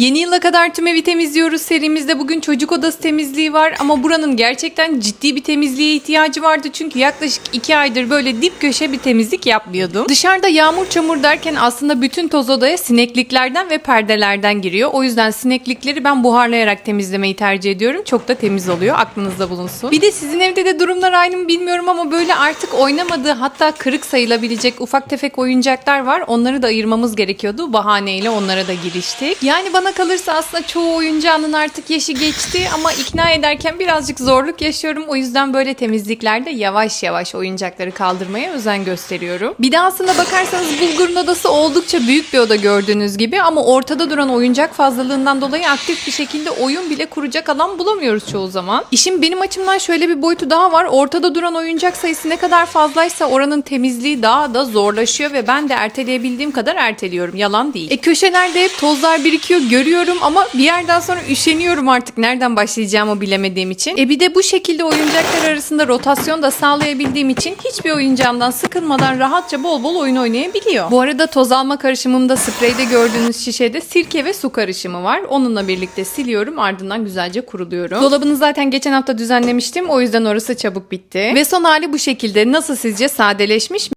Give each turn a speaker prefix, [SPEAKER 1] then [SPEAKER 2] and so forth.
[SPEAKER 1] Yeni yıla kadar tüm evi temizliyoruz serimizde bugün çocuk odası temizliği var ama buranın gerçekten ciddi bir temizliğe ihtiyacı vardı çünkü yaklaşık 2 aydır böyle dip köşe bir temizlik yapmıyordum. Dışarıda yağmur çamur derken aslında bütün toz odaya sinekliklerden ve perdelerden giriyor. O yüzden sineklikleri ben buharlayarak temizlemeyi tercih ediyorum. Çok da temiz oluyor aklınızda bulunsun. Bir de sizin evde de durumlar aynı mı bilmiyorum ama böyle artık oynamadığı hatta kırık sayılabilecek ufak tefek oyuncaklar var. Onları da ayırmamız gerekiyordu. Bahaneyle onlara da giriştik. Yani bana kalırsa aslında çoğu oyuncağının artık yaşı geçti ama ikna ederken birazcık zorluk yaşıyorum. O yüzden böyle temizliklerde yavaş yavaş oyuncakları kaldırmaya özen gösteriyorum. Bir de aslında bakarsanız Bulgur'un odası oldukça büyük bir oda gördüğünüz gibi ama ortada duran oyuncak fazlalığından dolayı aktif bir şekilde oyun bile kuracak alan bulamıyoruz çoğu zaman. İşin benim açımdan şöyle bir boyutu daha var. Ortada duran oyuncak sayısı ne kadar fazlaysa oranın temizliği daha da zorlaşıyor ve ben de erteleyebildiğim kadar erteliyorum. Yalan değil. E köşelerde hep tozlar birikiyor görüyorum ama bir yerden sonra üşeniyorum artık nereden başlayacağımı bilemediğim için. E bir de bu şekilde oyuncaklar arasında rotasyon da sağlayabildiğim için hiçbir oyuncağımdan sıkılmadan rahatça bol bol oyun oynayabiliyor. Bu arada toz alma karışımımda spreyde gördüğünüz şişede sirke ve su karışımı var. Onunla birlikte siliyorum ardından güzelce kuruluyorum. Dolabını zaten geçen hafta düzenlemiştim o yüzden orası çabuk bitti. Ve son hali bu şekilde. Nasıl sizce sadeleşmiş mi?